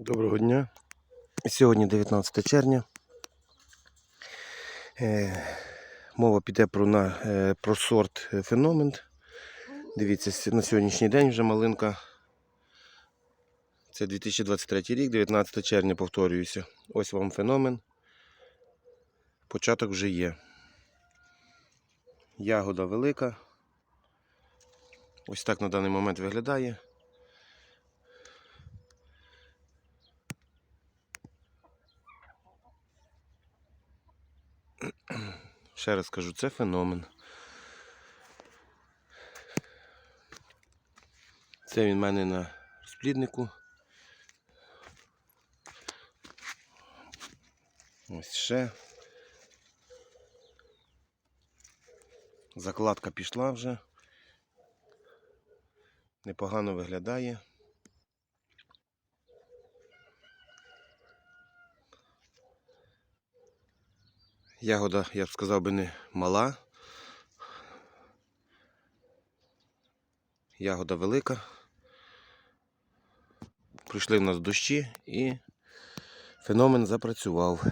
Доброго дня. Сьогодні 19 червня. Е, мова піде про, на, е, про сорт е, феномен. Дивіться, на сьогоднішній день вже малинка. Це 2023 рік, 19 червня, повторююся. Ось вам феномен. Початок вже є. Ягода велика. Ось так на даний момент виглядає. Ще раз кажу, це феномен. Це він в мене на розпліднику. Ось ще. Закладка пішла вже. Непогано виглядає. Ягода, я б сказав би, не мала. Ягода велика. Прийшли в нас дощі і феномен запрацював.